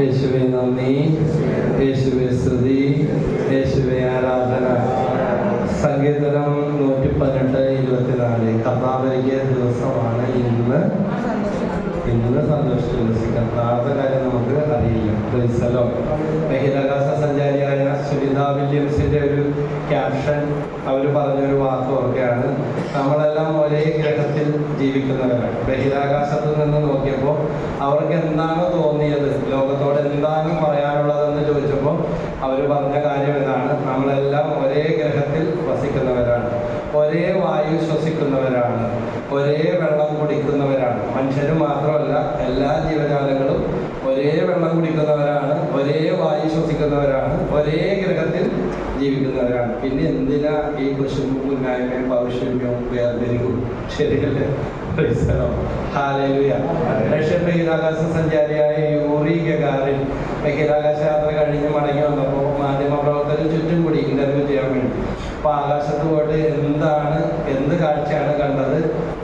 യേശുവേ നന്ദി. യേശുവേ സ്തുതി. യേശുവേ ആരാധന. സങ്കീർത്തനം നൂറ്റി പന്ത്രണ്ട് ഇരുപത്തിനാല്. കർത്താവിലേക്ക് ദിവസമാണ് ഇന്ന്. ഇന്ന് സന്തോഷിച്ചു ദിവസിക്കാം കാര്യം നമുക്ക് അറിയില്ല. ബഹിരാകാശ സഞ്ചാരിയായ സുനിത വില്യംസിന്റെ ക്യാപ്ഷൻ അവർ പറഞ്ഞൊരു വാക്ക് ഓർക്കുകയാണ് നമ്മളെല്ലാം ഒരേ ഗ്രഹത്തിൽ ജീവിക്കുന്നവരാണ്. ബഹിരാകാശത്ത് നിന്ന് നോക്കിയപ്പോൾ അവർക്ക് എന്താണ് തോന്നിയത്? ലോകത്തോട് എന്താണ് പറയാനുള്ളതെന്ന് ചോദിച്ചപ്പോൾ അവർ പറഞ്ഞ കാര്യം ഇതാണ്. നമ്മളെല്ലാം ഒരേ വായു ശ്വസിക്കുന്നവരാണ് ഒരേ വെള്ളം കുടിക്കുന്നവരാണ്. മനുഷ്യർ മാത്രമല്ല എല്ലാ ജീവജാലങ്ങളും ഒരേ വെള്ളം കുടിക്കുന്നവരാണ് ഒരേ വായു ശ്വസിക്കുന്നവരാണ് ഒരേ ഗ്രഹത്തിൽ ജീവിക്കുന്നവരാണ്. പിന്നെ എന്തിനാ ഈ കുശുമ്പും മുന്നായ്മയും ഭവിഷ്യവും വേർതിരിവും? ശരിയല്ലേ. റഷ്യൻ ബഹിരാകാശ സഞ്ചാരിയായ യൂറി ഗഗാറിൻ ബഹിരാകാശ യാത്ര കഴിഞ്ഞ് മടങ്ങി വന്നപ്പോൾ മാധ്യമപ്രവർത്തകർ ചുറ്റും കൂടി ഇന്റർവ്യൂ ചെയ്യാൻ വേണ്ടി അപ്പൊ ആകാശത്ത് പോയിട്ട് എന്താണ് എന്ത് കാഴ്ചയാണ് കണ്ടത്?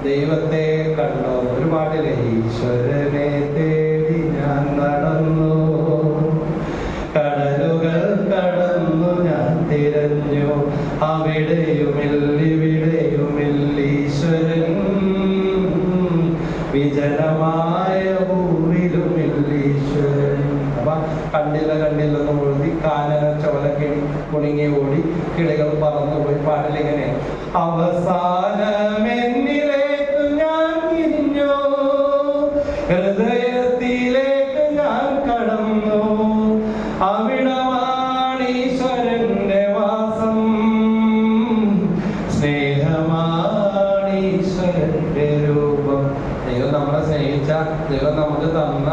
ദൈവത്തെ കണ്ടോ? ഒരു പാട്ടില്ലേ? ഈശ്വരനെ തേടി ഞാൻ നടന്നു. കടലുകൾ കടന്നു ഞാൻ തിരഞ്ഞു. അവിടെയുമില്ലിവിടെയുമില്ലീശ്വരൻ വിജനമായ ഭൂമിയിലുമില്ലീശ്വരൻ അപ്പൊ കണ്ടില്ല കണ്ടില്ലെന്ന് കാനന ചോല കിണി കുണുങ്ങി ഓടി കിളികൾ പറന്നു പോയി പാട്ടിലിങ്ങനെ അവസാനമെന്നിലേക്ക് ഞാൻ തിരിഞ്ഞോ ഹൃദയത്തിലേക്ക് ഞാൻ കടന്നു? അവിടമാണീശ്വരന്റെ വാസം. സ്നേഹമാണീശ്വരന്റെ രൂപം. ദൈവം നമ്മളെ സ്നേഹിച്ച ദൈവം നമുക്ക് തന്ന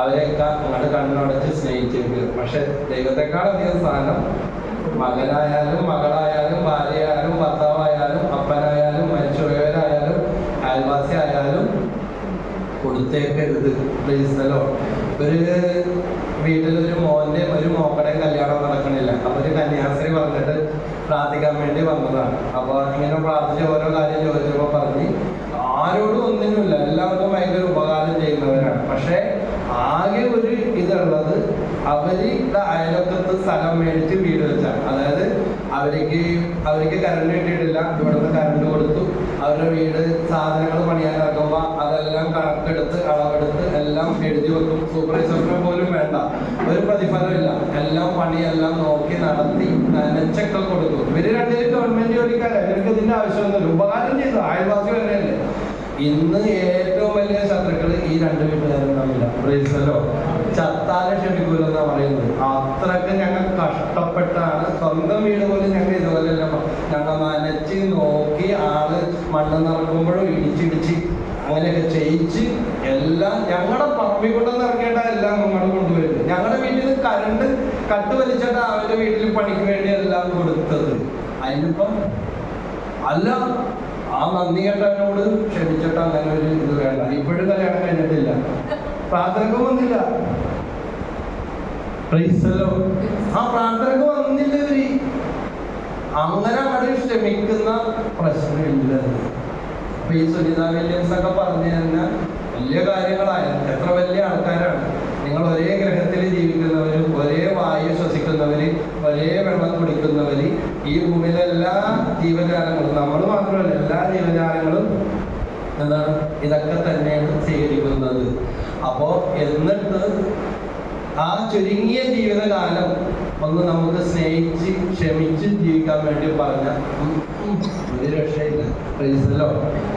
അവരെയൊക്കെ അങ്ങോട്ട് കണ്ണടച്ച് സ്നേഹിച്ചിരിക്കും പക്ഷെ ദൈവത്തെക്കാൾ അധികം സ്ഥാനം മകനായാലും മകളായാലും ഭാര്യയായാലും ഭർത്താവായാലും അപ്പനായാലും മരിച്ചുപോയവരായാലും അയൽവാസി ആയാലും കൊടുത്തേക്കരുത് പ്ലീസലോ ഒരു വീട്ടിലൊരു മോന്റെ ഒരു മോക്കടെയും കല്യാണം നടക്കണില്ല. അപ്പൊ ഒരു കന്യാസ്ത്രീ പറഞ്ഞിട്ട് പ്രാർത്ഥിക്കാൻ വേണ്ടി വന്നതാണ്. അപ്പൊ ഇങ്ങനെ പ്രാർത്ഥിച്ച ഓരോ കാര്യം ഒന്നിനുമില്ല ഭയങ്കര ഉപകാരം ചെയ്യുന്നവരാണ്. പക്ഷേ ആകെ ഒരു ഇതുള്ളത് അവരുടെ അയലൊക്കത്ത് സ്ഥലം മേടിച്ച് വീട് വെച്ചാണ്. അതായത് അവർക്ക് അവർക്ക് കറണ്ട് കിട്ടിയിട്ടില്ല. ഇവിടുന്ന് കറണ്ട് കൊടുത്തു. അവരുടെ വീട് സാധനങ്ങൾ പണിയാൻ ഇറക്കുമ്പോൾ അതെല്ലാം കണക്കെടുത്ത് അളവെടുത്ത് എല്ലാം എഴുതി വെക്കും. സൂപ്പർവൈസറിനെ പോലും വേണ്ട. ഒരു പ്രതിഫലമില്ല എല്ലാം പണിയെല്ലാം നോക്കി നടത്തി നനച്ചൊക്കെ കൊടുക്കും. ഇവർ രണ്ടുപേരും ഗവൺമെന്റ് ജോലിക്കാരെ. ഇവർക്ക് ഇതിന്റെ ആവശ്യമൊന്നുമില്ല. ഉപകാരം ചെയ്തു. അയൽവാസി വരെയല്ലേ? ഇന്ന് ഏറ്റവും വലിയ ശത്രുക്കൾ പ്രൈസലോ ചത്താലെ ക്ഷമിക്കൂലെന്നാ പറയുന്നത്. അത്രയ്ക്ക് ഞങ്ങൾ കഷ്ടപ്പെട്ടാണ്. സ്വന്തം വീട് പോലും ഞങ്ങൾ ഇതുപോലെയല്ല. ഞങ്ങൾ നനച്ച് നോക്കി ആൾ മണ്ണ് നിറക്കുമ്പോഴും ഇടിച്ചിടിച്ച് അങ്ങനെയൊക്കെ ചെയ്യിച്ച് എല്ലാം ഞങ്ങളുടെ പറമ്പിൽ കൊണ്ടെന്ന് ഇറക്കേണ്ട എല്ലാം നമ്മൾ കൊണ്ടുവരുന്നത് ഞങ്ങളുടെ വീട്ടിൽ നിന്ന് കരണ്ട് കട്ട് വലിച്ചിട്ട് അവരുടെ വീട്ടിൽ പണിക്ക് വേണ്ടി എല്ലാം കൊടുത്തത്. അതിനിപ്പം അല്ല ആ നന്ദി കേട്ടവനോട് ക്ഷമിച്ചിട്ട് അങ്ങനെ ഒരു ഇത് വേണ്ട. ഇപ്പോഴും കല്യാണം കഴിഞ്ഞിട്ടില്ല. പ്രാർത്ഥനക്ക് വന്നില്ല. ആ പ്രാർത്ഥനക്ക് വന്നില്ല അങ്ങനെ അവിടെ ക്ഷമിക്കുന്ന പ്രശ്നമില്ല. അപ്പൊ ഈ സുനിത വില്യംസ് ഒക്കെ പറഞ്ഞു തന്നെ വലിയ കാര്യങ്ങളായ എത്ര വലിയ ആൾക്കാരാണ്. നിങ്ങൾ ഒരേ ഗ്രഹത്തിൽ ജീവിക്കുന്നവര് ഒരേ വായു ശ്വസിക്കുന്നവര് ഒരേ വെള്ളം കുടിക്കുന്നവര് ഈ ഭൂമിയിലെ എല്ലാ ജീവജാലങ്ങളും നമ്മൾ മാത്രമല്ല എല്ലാ ജീവജാലങ്ങളും എന്താണ്? ഇതൊക്കെ തന്നെയാണ് സ്വീകരിക്കുന്നത് അപ്പോ എന്നിട്ട് ആ ചുരുങ്ങിയ ജീവിതകാലം ഒന്ന് നമുക്ക് സ്നേഹിച്ച് ക്ഷമിച്ച് ജീവിക്കാൻ വേണ്ടി പറഞ്ഞ ഒരു രക്ഷയില്ല. പ്രീസലോ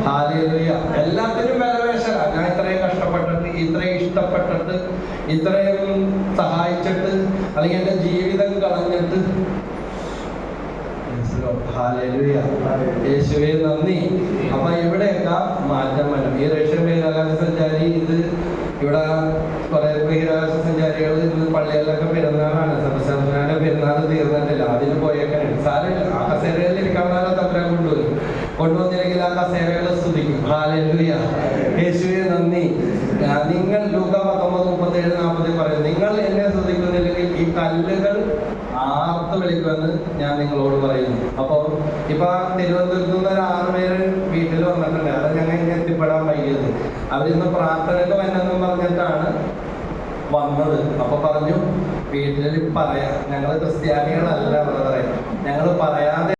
ഹാലേലുയ എല്ലാത്തിനും വിലവേശല ഞാൻ ഇത്രയും കഷ്ടപ്പെട്ടിട്ട് ഇത്രയും ഇഷ്ടപ്പെട്ടിട്ട് ഇത്രയും സഹായിച്ചിട്ട് അല്ലെങ്കിൽ എന്റെ ജീവിതം കളഞ്ഞിട്ട്. യേശുവേ നന്ദി. അപ്പൊ ഇവിടെയൊക്കെ മാറ്റം വരും ഈ റഷ്യൻ ബഹിരാകാശ സഞ്ചാരി ഇത് ഇവിടെ കുറെ ബഹിരാകാശ സഞ്ചാരികൾ ഇന്ന് പള്ളികളിലൊക്കെ പെരുന്നാളാണ്. സംസ്ഥാനത്തിന്റെ പെരുന്നാൾ തീർന്നിട്ടില്ല. അതിന് പോയേക്കാണ് സാരമില്ല. ആ കസേരകളിൽ ഇരിക്കാൻ തമ്പരാൻ കൊണ്ടുവരും. കൊണ്ടുവന്നില്ലെങ്കിൽ ആ കസേരകൾ സ്തുതിക്കും. ഹാലേലുയ. യേശുവേ നന്ദി. നിങ്ങൾ ലൂക പത്തൊമ്പത് മുപ്പത്തി ഏഴ് നാൽപ്പത്തി പറയും നിങ്ങൾ എന്നെ സ്തുതിക്കുന്നില്ലെങ്കിൽ ഈ കല്ലുകൾ ആർത്ത് വിളിക്കുമെന്ന് ഞാൻ നിങ്ങളോട് പറയുന്നു. അപ്പോൾ ഇപ്പൊ തിരുവനന്തപുരത്ത് നിന്ന് ഒരു ആറുപേര് വീട്ടിൽ വന്നിട്ടുണ്ട്. അത് ഞങ്ങൾ ഇങ്ങനെ എത്തിപ്പെടാൻ വൈകിയത്. അവരിന്ന് പ്രാർത്ഥനയ്ക്ക് വന്നെന്നും പറഞ്ഞിട്ടാണ് വന്നത്. അപ്പൊ പറഞ്ഞു വീട്ടിൽ പറയാ. ഞങ്ങൾ ക്രിസ്ത്യാനികളല്ല ബ്രദറെ ഞങ്ങൾ പറയാതെ